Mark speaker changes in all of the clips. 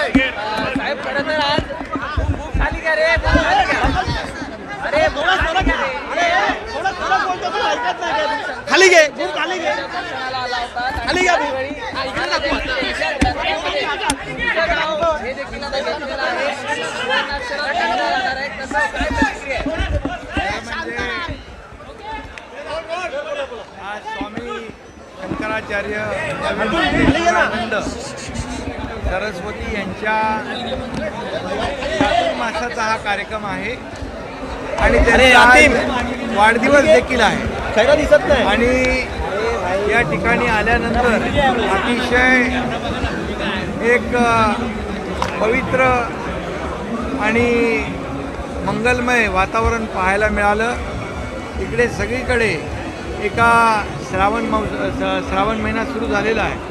Speaker 1: साहेब खरं तर आज का रे अरे?
Speaker 2: खाली घे खाली घे. खाली घ्या
Speaker 1: हे देखील आता घेतलेलं आहे. कसं काय
Speaker 3: स्वामी शंकराचार्य सरस्वती यांच्या मासाचा हा कार्यक्रम आहे. आणि आज वाढदिवस देखील आहे.
Speaker 2: सगळं दिसत नाही.
Speaker 3: आणि या ठिकाणी आल्यानंतर अतिशय एक पवित्र आणि मंगलमय वातावरण पाहायला मिळालं. इकडे सगळीकडे एका श्रावण श्रावण महिना सुरू झालेला आहे.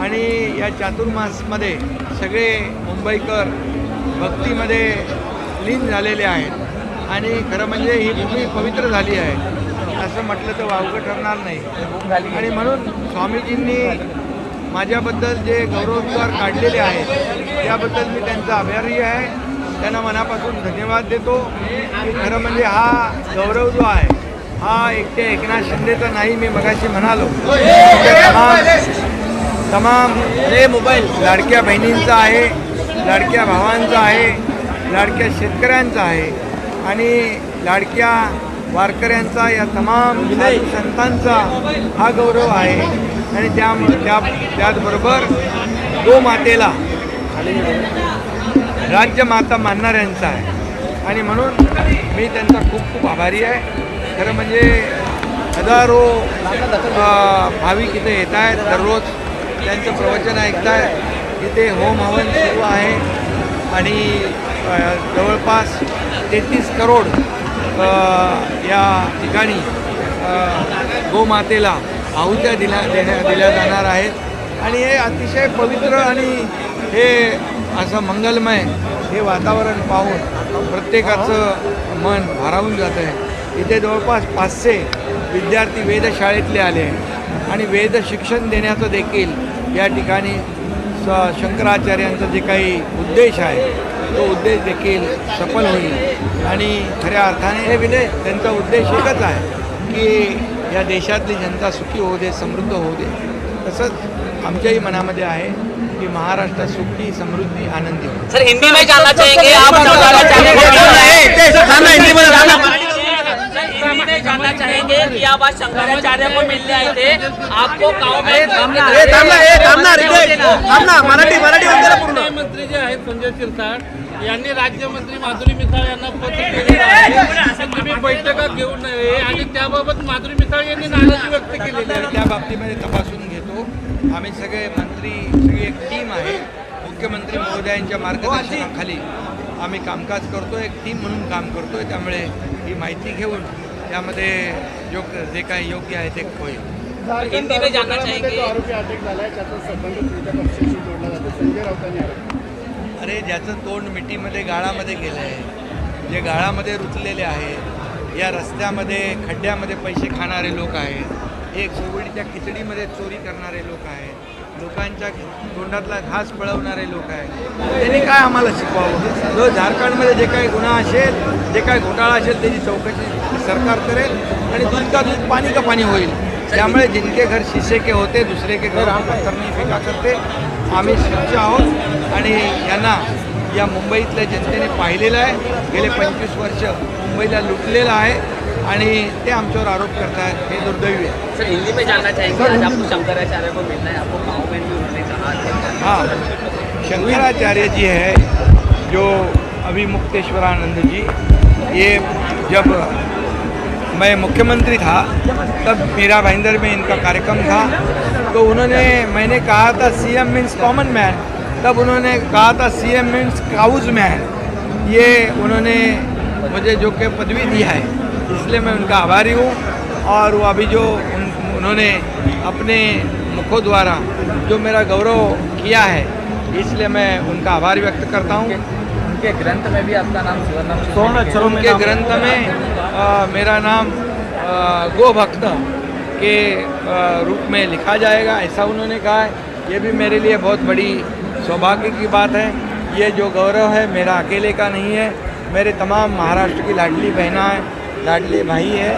Speaker 3: आणि या चातुर्मासमध्ये सगळे मुंबईकर भक्तीमध्ये लीन झालेले आहेत. आणि खरं म्हणजे ही भूमी पवित्र झाली आहे. असं म्हटलं तर वावगं ठरणार नाही. आणि म्हणून स्वामीजींनी माझ्याबद्दल जे गौरवोद्गार काढलेले आहेत त्याबद्दल मी त्यांचा आभारी आहे. त्यांना मनापासून धन्यवाद देतो. की खरं म्हणजे हा गौरव जो आहे हा एकट्या एकनाथ शिंदेचा नाही मी मगाशी म्हणालो. तमाम तमाम मोबाईल लाडक्या बहिणींचा आहे लाडक्या भावांचा आहे लाडक्या शेतकऱ्यांचा आहे आणि लाडक्या वारकऱ्यांचा या तमाम संतांचा हा गौरव आहे. आणि त्या त्या त्याचबरोबर गोमातेला राज्यमाता मानणाऱ्यांचा आहे. आणि म्हणून मी त्यांचा खूप खूप आभारी आहे. खरं म्हणजे हजारो भाविक इथे येत आहेत दररोज. त्यांचं प्रवचन ऐकताय तिथे इथे होम हवन सुरू आहे. आणि जवळपास तेहतीस करोड या ठिकाणी गोमातेला आहुत्या दिल्या देण्या दिल्या जाणार आहेत. आणि हे अतिशय पवित्र आणि हे असं मंगलमय हे वातावरण पाहून प्रत्येकाचं मन भारावून जातं आहे इथे जवळपास पाचशे विद्यार्थी वेधशाळेतले आले आणि वेद शिक्षण देण्याचं देखील या ठिकाणी स शंकराचार्यांचा जे काही उद्देश आहे तो उद्देश देखील सफल होईल आणि खऱ्या अर्थाने हे विनय त्यांचा उद्देश एकच आहे की या देशातली जनता सुखी होऊ दे समृद्ध होऊ दे तसंच आमच्याही मनामध्ये आहे की महाराष्ट्र सुखी समृद्धी आनंदी हो
Speaker 1: सर हिंदी में जानना चाहेंगे आप सर हिंदी में जानना चाहेंगे। कि आप आज शंकराचार्य को मिलने आए थे। आपको गाँव में
Speaker 2: मराठी मराठी
Speaker 4: मंत्री जे आहेत संजय शिरसाट यांनी राज्यमंत्री माधुरी मिसाळ यांना पत्र केलेलं आहे. की तुम्ही बैठका घेऊ नये. आणि त्याबाबत माधुरी मिसाळ यांनी नाराजी व्यक्त केलेली आहे.
Speaker 3: त्या बाबतीमध्ये तपासून घेतो. आम्ही सगळे मंत्री सगळी एक टीम आहे. मुख्यमंत्री महोदयांच्या मार्गदर्शनाखाली आम्ही कामकाज करतो एक टीम म्हणून काम करतो आहे त्यामुळे ही माहिती घेऊन त्यामध्ये जो जे काही योग्य आहे ते होईल.
Speaker 1: हिंदी में जानना चाहेंगे
Speaker 5: आरोपी अटक झालाय त्याचा संबंध तुमच्या पक्षाशी जोडला जातो. संजय राऊतांनी आरोप
Speaker 3: अरे ज्याचं तोंड मिठीमध्ये गाळामध्ये गेलं आहे जे गाळामध्ये रुतलेले आहे या रस्त्यामध्ये खड्ड्यामध्ये पैसे खाणारे लोक आहेत एक कोविडच्या खिचडीमध्ये चोरी करणारे लोक आहेत लोकांच्या तोंडातला घास पळवणारे लोक आहेत. त्यांनी काय आम्हाला शिकवावं? जो झारखंडमध्ये जे काही गुन्हा असेल जे काही घोटाळा असेल त्याची चौकशी सरकार करेल आणि दूध का दूध पाणी का पाणी होईल. त्यामुळे जिनके घर शीशे के होते दुसरे के घर हम पत्थर नहीं फेका करते. आम्ही स्वच्छ आहोत आणि यांना या मुंबईतल्या जनतेने पाहिलेलं आहे. गेले पंचवीस वर्ष मुंबईला लुटलेलं आहे आणि ते आमच्यावर आरोप करतायत. हे दुर्दैवी आहे.
Speaker 1: सर हिंदी में जानना चाहेंगे आज आपको शंकराचार्य को मिलना है आपको गाँव में भी उन्होंने कहा था
Speaker 3: हाँ शंकराचार्य जी है जो अभी मुक्तेश्वरानंद जी। ये जब मैं मुख्यमंत्री था तब मीरा भाईंदर में इनका कार्यक्रम था। तो उन्होंने मैंने कहा था सीएम मीन्स कॉमन मैन। तब उन्होंने कहा था सीएम मीन्स काउज मैन। ये उन्होंने मुझे जो कि पदवी दिया है इसलिए मैं उनका आभारी हूँ। और वो अभी जो उन, उन्होंने अपने मुखों द्वारा जो मेरा गौरव किया है इसलिए मैं उनका आभार व्यक्त करता हूँ।
Speaker 1: उनके ग्रंथ में भी आपका नाम सुवर्ण
Speaker 2: सोन अक्षरों में
Speaker 3: उनके ग्रंथ में मेरा नाम अ, गोभक्त के रूप में लिखा जाएगा ऐसा उन्होंने कहा है। ये भी मेरे लिए बहुत बड़ी सौभाग्य की बात है। ये जो गौरव है मेरा अकेले का नहीं है। मेरे तमाम महाराष्ट्र की लाडली बहना है लाडले भाई है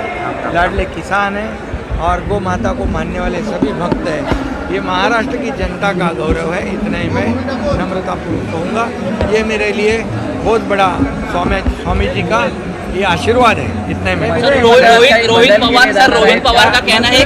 Speaker 3: लाडले किसान हैं और गो माता को मानने वाले सभी भक्त हैं। ये महाराष्ट्र की जनता का गौरव है, इतना ही मैं नम्रतापूर्वक कहूँगा। ये मेरे लिए बहुत बड़ा स्वामी स्वामी जी का ये आशीर्वाद है, इतने में।
Speaker 1: रोहित रोहित पवार, सर, रोहित पवार का कहना है